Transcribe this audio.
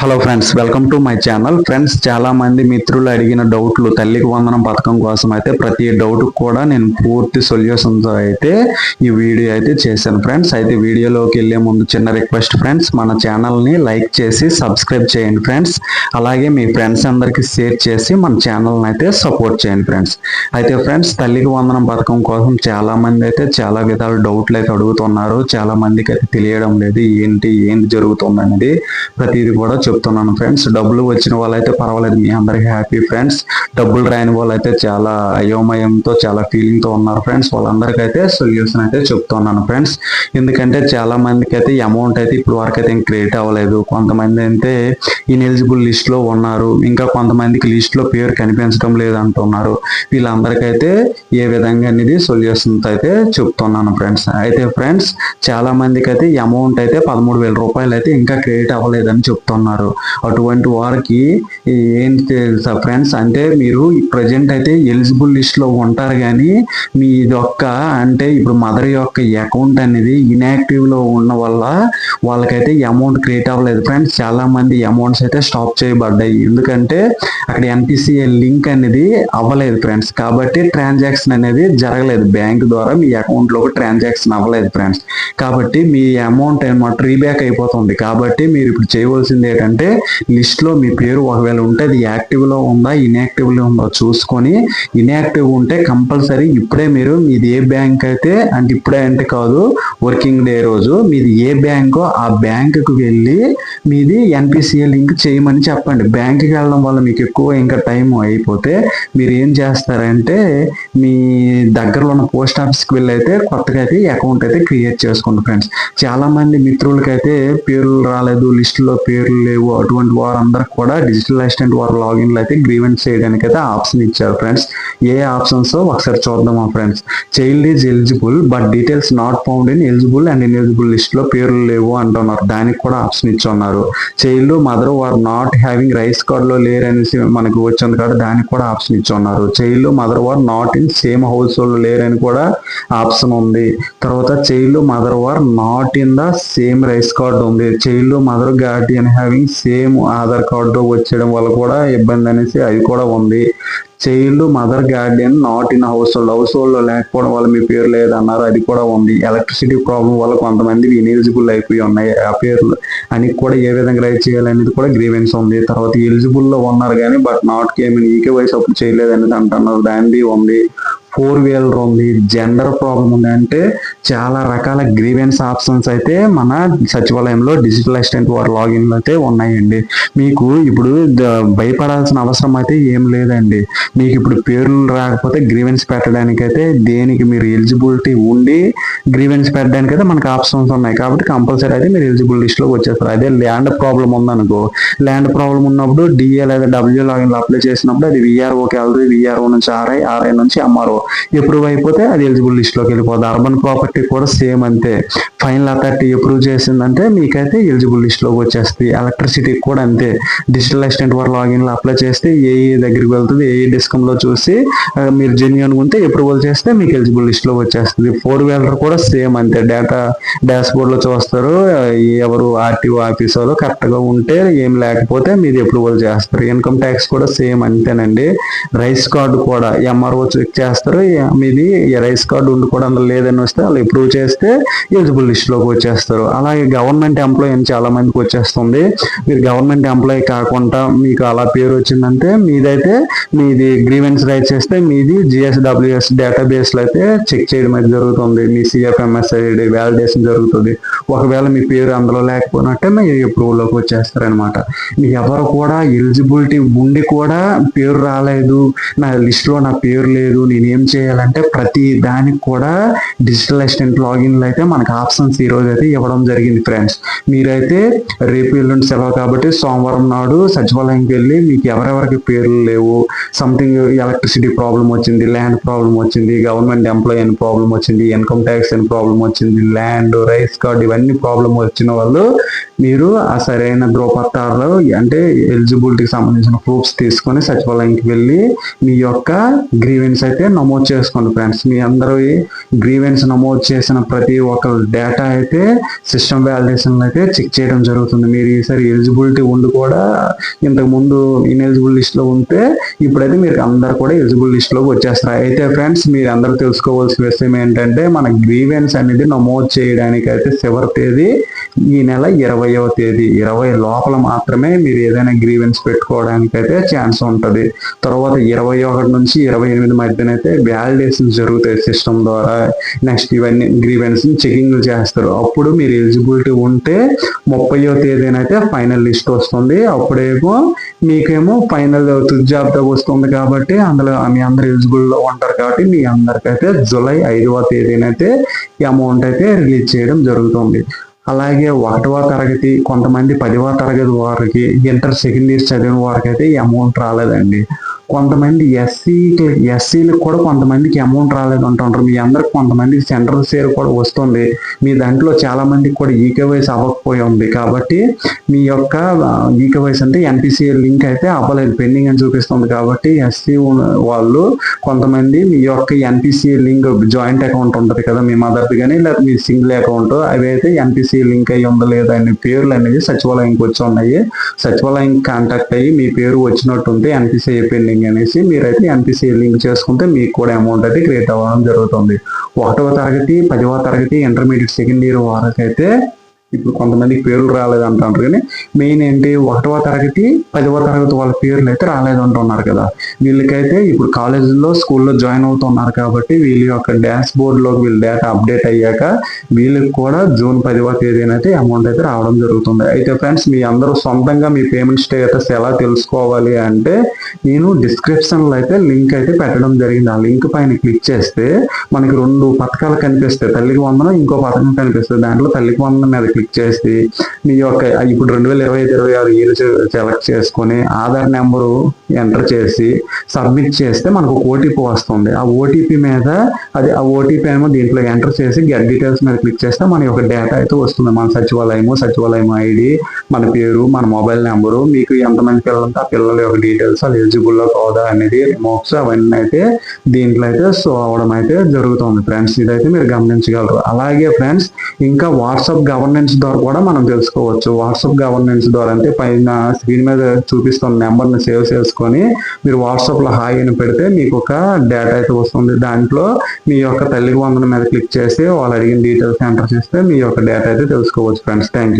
Hello friends welcome to my channel friends చాలా మంది మిత్రులు అడిగిన డౌట్లు తల్లికి వందనం పథకం కోసం అయితే ప్రతి డౌట్ కూడా నేను పూర్తి సొల్యూషన్తో అయితే ఈ వీడియో అయితే చేశాను ఫ్రెండ్స్ అయితే వీడియోలోకి వెళ్ళే ముందు చిన్న రిక్వెస్ట్ ఫ్రెండ్స్ మన ఛానల్ని లైక్ చేసి సబ్స్క్రైబ్ చేయండి ఫ్రెండ్స్ అలాగే మీ ఫ్రెండ్స్ అందరికీ షేర్ చేసి మన ఛానల్ని అయితే సపోర్ట్ చేయండి ఫ్రెండ్స్ అయితే ఫ్రెండ్స్ తల్లికి వందనం పథకం కోసం చాలా మంది అయితే చాలా విధాల డౌట్లు అయితే అడుగుతున్నారు. చాలా మందికి అయితే తెలియడం లేదు ఏంటి ఏంటి జరుగుతుంది అనేది ప్రతిదీ కూడా చెప్తున్నాను ఫ్రెండ్స్ డబ్బులు వచ్చిన వాళ్ళైతే పర్వాలేదు. మీ అందరికి హ్యాపీ ఫ్రెండ్స్ డబ్బులు రాని వాళ్ళైతే చాలా అయోమయంతో చాలా ఫీలింగ్తో ఉన్నారు ఫ్రెండ్స్ వాళ్ళందరికైతే సొల్యూషన్ అయితే చెప్తున్నాను ఫ్రెండ్స్ ఎందుకంటే చాలా మందికి అయితే అమౌంట్ అయితే ఇప్పుడు వరకు అయితే క్రియేట్ అవ్వలేదు. కొంతమంది అయితే ఇన్ఎలిజిబుల్ లిస్ట్లో ఉన్నారు. ఇంకా కొంతమందికి లిస్ట్లో పేరు కనిపించడం లేదు అంటున్నారు. వీళ్ళందరికైతే ఏ విధంగా అనేది సొల్యూషన్ అయితే చెప్తున్నాను ఫ్రెండ్స్ అయితే ఫ్రెండ్స్ చాలా మందికి అయితే అమౌంట్ అయితే పదమూడు వేల రూపాయలు అయితే ఇంకా క్రియేట్ అవ్వలేదని చెప్తున్నారు. అటువంటి వారికి ఏంటి తెలుసా ఫ్రెండ్స్? అంటే మీరు ప్రజెంట్ అయితే ఎలిజిబుల్ లిస్ట్లో ఉంటారు కానీ మీ యొక్క అంటే ఇప్పుడు మదర్ యొక్క అకౌంట్ అనేది ఇన్యాక్టివ్లో ఉన్న వల్ల వాళ్ళకైతే అమౌంట్ క్రియేట్ అవ్వలేదు. ఫ్రెండ్స్ చాలా మంది అమౌంట్స్ అయితే స్టాప్ చేయబడ్డాయి. ఎందుకంటే అక్కడ ఎన్పిసిఏ లింక్ అనేది అవ్వలేదు ఫ్రెండ్స్ కాబట్టి ట్రాన్సాక్షన్ అనేది జరగలేదు. బ్యాంక్ ద్వారా మీ అకౌంట్లో ట్రాన్సాక్షన్ అవ్వలేదు ఫ్రెండ్స్ కాబట్టి మీ అమౌంట్ అనమాట రీబ్యాక్ అయిపోతుంది. కాబట్టి మీరు ఇప్పుడు చేయవలసింది ఏంటంటే అంటే లిస్ట్లో మీ పేరు ఒకవేళ ఉంటే అది యాక్టివ్లో ఉందా ఇన్యాక్టివ్లో ఉందో చూసుకొని ఇన్యాక్టివ్ ఉంటే కంపల్సరీ ఇప్పుడే మీరు మీది ఏ బ్యాంక్ అయితే అంటే ఇప్పుడే అంటే కాదు వర్కింగ్ డే రోజు మీది ఏ బ్యాంకో ఆ బ్యాంకుకు వెళ్ళి మీది ఎన్పిసిఏ లింక్ చేయమని చెప్పండి. బ్యాంక్కి వెళ్ళడం వల్ల మీకు ఎక్కువ ఇంకా టైం అయిపోతే మీరు ఏం చేస్తారంటే మీ దగ్గరలో ఉన్న పోస్ట్ ఆఫీస్కి వెళ్ళైతే కొత్తగా అయితే అకౌంట్ అయితే క్రియేట్ చేసుకోండి ఫ్రెండ్స్. చాలా మంది మిత్రులకైతే పేర్లు రాలేదు లిస్టులో పేర్లు లేవు. అటువంటి వారందరికి కూడా డిజిటల్ అసిస్టెంట్ వారు లాగిన్లు అయితే గ్రీవెన్స్ చేయడానికి అయితే ఆప్షన్ ఇచ్చారు ఫ్రెండ్స్ ఏ ఆప్షన్స్ ఒకసారి చూద్దామా friends child is eligible but details not found in eligible and ineligible లిస్ట్లో పేర్లు లేవు అంటున్నారు. దానికి కూడా ఆప్షన్ ఇచ్చున్నారు చైల్డ్ మదర్ వారు నాట్ హ్యావింగ్ రైస్ కార్డ్లో లేరు అనేసి మనకు వచ్చింది కాబట్టి దానికి కూడా ఆప్షన్ ఇచ్చున్నారు చైల్డ్ మదర్ వారు not in same household లేరని కూడా ఆప్షన్ ఉంది. తర్వాత child mother war not in the same rice card ఉంది. Child mother guardian having same Aadhaar card వచ్చేయడం వల్ల కూడా ఇబ్బంది అనేసి అది కూడా ఉంది. Child mother guardian not in household household లేకపోవడం వల్ల మీ పేరు లేదన్నారు అది కూడా ఉంది. ఎలక్ట్రిసిటీ ప్రాబ్లం వల్ల కొంతమంది ఇనెలిజిబుల్ అయిపోయి ఉన్నాయి. ఆ పేర్లు అని కూడా ఏ విధంగా రైట్ చేయాలనేది కూడా గ్రీవెన్స్ ఉంది. తర్వాత ఎలిజిబుల్లో ఉన్నారు కానీ బట్ నాట్ కేమ్ ఈకే వయసు అప్పుడు చేయలేదు అనేది అంటున్నారు. దానిది ఉంది. ఫోర్ వీలర్ ఉంది జెండర్ ప్రాబ్లం ఉంది అంటే చాలా రకాల గ్రీవెన్స్ ఆప్షన్స్ అయితే మన సచివాలయంలో డిజిటల్ అసిస్టెంట్ వారి లాగిన్లు అయితే ఉన్నాయండి. మీకు ఇప్పుడు భయపడాల్సిన అవసరం అయితే ఏం లేదండి. మీకు ఇప్పుడు పేర్లు రాకపోతే గ్రీవెన్స్ పెట్టడానికి అయితే దేనికి మీరు ఎలిజిబిలిటీ ఉండి గ్రీవెన్స్ పెట్టడానికి అయితే మనకు ఆప్షన్స్ ఉన్నాయి. కాబట్టి కంపల్సరీ అయితే మీరు ఎలిజిబుల్ లిస్ట్లోకి వచ్చేస్తారు. అదే ల్యాండ్ ప్రాబ్లం ఉందనుకో ల్యాండ్ ప్రాబ్లం ఉన్నప్పుడు డిఏ లేదా డబ్ల్యూ లాగిన్లు అప్లై చేసినప్పుడు అది విఆర్ఓకి వెళ్తుంది. విఆర్ఓ నుంచి ఆర్ఐ ఆర్ఐ నుంచి ఎంఆర్ఓ అప్రూవ్ అయిపోతే అది ఎలిజిబుల్ లిస్ట్లోకి వెళ్ళిపోతుంది అర్బన్ ప్రాపర్టీ కూడా సేమ్ అంతే. ఫైనల్ అథారిటీ అప్రూవ్ చేసిందంటే మీకైతే ఎలిజిబుల్ లిస్ట్లోకి వచ్చేస్తుంది. ఎలక్ట్రిసిటీ కూడా అంతే. డిజిటల్ అసిస్టెంట్ వారు లాగిన్లో అప్లై చేస్తే ఏ దగ్గరికి వెళ్తుంది ఏ డిస్కంలో చూసి మీరు జెన్యున్ ఉంటే అప్రూవల్ చేస్తే మీకు ఎలిజిబుల్ లిస్ట్లో వచ్చేస్తుంది. ఫోర్ వీలర్ కూడా సేమ్ అంతే. డేటా డాష్ బోర్డ్లో చూస్తారు. ఎవరు ఆర్టీఓ ఆఫీస్ వాళ్ళు కరెక్ట్గా ఉంటే ఏం లేకపోతే మీరు అప్రూవల్ చేస్తారు. ఇన్కమ్ ట్యాక్స్ కూడా సేమ్ అంతేనండి. రైస్ కార్డు కూడా ఎంఆర్ఓ చెక్ చేస్తారు. చేస్తారు. మీది రైస్ కార్డు ఉండి కూడా అందులో లేదని వస్తే వాళ్ళు అప్రూవ్ చేస్తే ఎలిజిబుల్ లిస్ట్లోకి వచ్చేస్తారు. అలాగే గవర్నమెంట్ ఎంప్లాయీ అని చాలా మందికి వచ్చేస్తుంది. మీరు గవర్నమెంట్ ఎంప్లాయీ కాకుండా మీకు అలా పేరు వచ్చిందంటే మీదైతే మీది గ్రీవెన్స్ రైట్ చేస్తే మీది జిఎస్డబ్ల్యూఎస్ డేటాబేస్లో అయితే చెక్ చేయడం అయితే జరుగుతుంది. మీ సిఎఫ్ఎంఎస్ ఐడి వ్యాలిడేషన్ జరుగుతుంది. ఒకవేళ మీ పేరు అందులో లేకపోయినట్టే మీరు approval లోకి వచ్చేస్తారనమాట మీకు ఎవరు కూడా ఎలిజిబిలిటీ ఉండి కూడా పేరు రాలేదు నా లిస్ట్లో నా పేరు లేదు నేను ఏం చేయాలంటే ప్రతి దానికి కూడా డిజిటల్ అసిస్టెంట్ లాగిన్లు అయితే మనకు ఆప్షన్స్ ఈ రోజు అయితే ఇవ్వడం జరిగింది ఫ్రెండ్స్ మీరైతే రేపు ఎల్లుండి సెలవు కాబట్టి సోమవారం నాడు సచివాలయంకి వెళ్ళి మీకు ఎవరెవరికి పేర్లు లేవు సంథింగ్ ఎలక్ట్రిసిటీ ప్రాబ్లం వచ్చింది ల్యాండ్ ప్రాబ్లం వచ్చింది గవర్నమెంట్ ఎంప్లాయీ అని ప్రాబ్లం వచ్చింది ఇన్కమ్ ట్యాక్స్ అని ప్రాబ్లం వచ్చింది ల్యాండ్ రైస్ కార్డ్ ఇవన్నీ ప్రాబ్లం వచ్చిన వాళ్ళు మీరు ఆ సరైన ధ్రువపత్రాలు అంటే ఎలిజిబిలిటీకి సంబంధించిన ప్రూఫ్స్ తీసుకొని సచివాలయంకి వెళ్ళి మీ యొక్క గ్రీవెన్స్ అయితే నమోదు నమోదు చేసుకోండి ఫ్రెండ్స్. మీ అందరూ గ్రీవెన్స్ నమోదు చేసిన ప్రతి ఒక్క డేటా అయితే సిస్టమ్ వ్యాలిడేషన్ అయితే చెక్ చేయడం జరుగుతుంది. మీరు ఈసారి ఎలిజిబిలిటీ ఉండి కూడా ఇంతకు ముందు ఇన్ఎలిజిబుల్ లిస్ట్లో ఉంటే ఇప్పుడైతే మీరు అందరు కూడా ఎలిజిబుల్ లిస్ట్లోకి వచ్చేస్తారు. అయితే ఫ్రెండ్స్ మీరు అందరూ తెలుసుకోవాల్సిన విషయం ఏంటంటే మన గ్రీవెన్స్ అనేది నమోదు చేయడానికి అయితే చివరి తేదీ ఈ నెల ఇరవయో తేదీ ఇరవై లోపల మాత్రమే మీరు ఏదైనా గ్రీవెన్స్ పెట్టుకోవడానికి అయితే ఛాన్స్ ఉంటుంది. తర్వాత ఇరవై ఒకటి నుంచి ఇరవై ఎనిమిది మధ్యన అయితే వ్యాలిడేషన్ జరుగుతాయి సిస్టమ్ ద్వారా. నెక్స్ట్ ఇవన్నీ గ్రీవెన్స్ చెకింగ్ చేస్తారు. అప్పుడు మీరు ఎలిజిబిలిటీ ఉంటే ముప్పయో తేదీనైతే ఫైనల్ లిస్ట్ వస్తుంది. అప్పుడేమో మీకేమో ఫైనల్ జాబితా వస్తుంది కాబట్టి అందులో మీ అందరు ఎలిజిబుల్లో ఉంటారు కాబట్టి మీ అందరికైతే జూలై ఐదవ తేదీనైతే ఈ అమౌంట్ అయితే రిలీజ్ చేయడం జరుగుతుంది. అలాగే ఒకటవ తరగతి కొంతమంది పదివ తరగతి వారికి ఇంటర్ సెకండ్ ఇయర్ చదివిన వారికి అయితే అమౌంట్ రాలేదండి. కొంతమంది ఎస్సీ ఎస్సీలకు కూడా కొంతమందికి అమౌంట్ రాలేదు అంటుంటారు మీ అందరికి కొంతమందికి సెంట్రల్ షేర్ కూడా వస్తుంది. మీ దాంట్లో చాలా మందికి కూడా ఈకేవైస్ అవ్వకపోయి ఉంది. కాబట్టి మీ యొక్క ఈకేవైస్ అంటే ఎన్పిసిఎల్ లింక్ అయితే అవ్వలేదు. పెండింగ్ అని చూపిస్తుంది. కాబట్టి ఎస్సీ వాళ్ళు కొంతమంది మీ యొక్క ఎన్పిసిఎల్ లింక్ జాయింట్ అకౌంట్ ఉంటుంది కదా మీ మదర్ది కానీ లేదా మీ సింగిల్ అకౌంట్ అవి అయితే ఎన్పిసిఎల్ లింక్ అయ్యి ఉందా లేదా అనే పేర్లు అనేది సచివాలయంకి వచ్చి ఉన్నాయి. సచివాలయం కాంటాక్ట్ అయ్యి మీ పేరు వచ్చినట్టు ఉంటే ఎన్పిసిఐ పెండింగ్ అనేసి మీరైతే ఎన్పిసిఐ లింక్ చేసుకుంటే మీకు కూడా అమౌంట్ అయితే క్రియేట్ అవ్వడం జరుగుతుంది. ఒకటవ తరగతి పదవ తరగతి ఇంటర్మీడియట్ సెకండ్ ఇయర్ వరకు అయితే ఇప్పుడు కొంతమందికి పేర్లు రాలేదు అంటున్నారు కానీ మెయిన్ ఏంటి ఒకటవ తరగతి పదవ తరగతి వాళ్ళ పేర్లు అయితే రాలేదు అంటున్నారు కదా. వీళ్ళకైతే ఇప్పుడు కాలేజీలో స్కూల్లో జాయిన్ అవుతున్నారు కాబట్టి వీళ్ళ యొక్క డాష్ బోర్డ్లోకి వీళ్ళ డేటా అప్డేట్ అయ్యాక వీళ్ళకి కూడా జూన్ పదవ తేదీన అయితే అమౌంట్ అయితే రావడం జరుగుతుంది. అయితే ఫ్రెండ్స్ మీ అందరూ సొంతంగా మీ పేమెంట్ స్టేటస్ ఎలా తెలుసుకోవాలి అంటే నేను డిస్క్రిప్షన్లో అయితే లింక్ అయితే పెట్టడం జరిగింది. ఆ లింక్ పైన క్లిక్ చేస్తే మనకి రెండు పథకాలు కనిపిస్తాయి. తల్లికి వందనం ఇంకో పథకం కనిపిస్తుంది. దాంట్లో తల్లికి వందనం మీద క్లిక్ చేసి మీ యొక్క ఇప్పుడు రెండు వేల ఇరవై ఐదు ఇరవై ఆరు ఇయర్ సెలెక్ట్ చేసుకొని ఆధార్ నెంబరు ఎంటర్ చేసి సబ్మిట్ చేస్తే మనకు ఓటీపీ వస్తుంది. ఆ ఓటీపీ మీద అది ఆ ఓటీపీ ఏమో దీంట్లో ఎంటర్ చేసి గెట్ డీటెయిల్స్ మీద క్లిక్ చేస్తే మన యొక్క డేటా అయితే వస్తుంది. మన సచివాలయము సచివాలయం ఐడి మన పేరు మన మొబైల్ నెంబరు మీకు ఎంతమంది పిల్లలు ఉంటే ఆ పిల్లల యొక్క డీటెయిల్స్ అది ఎలిజిబుల్ కాదా అనేది రిమోక్స్ అవన్నీ అయితే దీంట్లో అయితే సో అవడం అయితే జరుగుతుంది. ఫ్రెండ్స్ ఇదైతే మీరు గమనించగలరు. అలాగే ఫ్రెండ్స్ ఇంకా వాట్సాప్ గవర్నెన్స్ ద్వారా కూడా మనం తెలుసుకోవచ్చు. వాట్సాప్ గవర్నెన్స్ ద్వారా అంటే పైన స్క్రీన్ మీద చూపిస్తున్న నెంబర్ని సేవ్ చేసుకొని మీరు వాట్సాప్లో హాయ్ అని పెడితే మీకు ఒక డేటా అయితే వస్తుంది. దాంట్లో మీ యొక్క తల్లికి వందన మీద క్లిక్ చేసి వాళ్ళు అడిగిన డీటెయిల్స్ ఎంటర్ చేస్తే మీ యొక్క డేటా అయితే తెలుసుకోవచ్చు ఫ్రెండ్స్ థ్యాంక్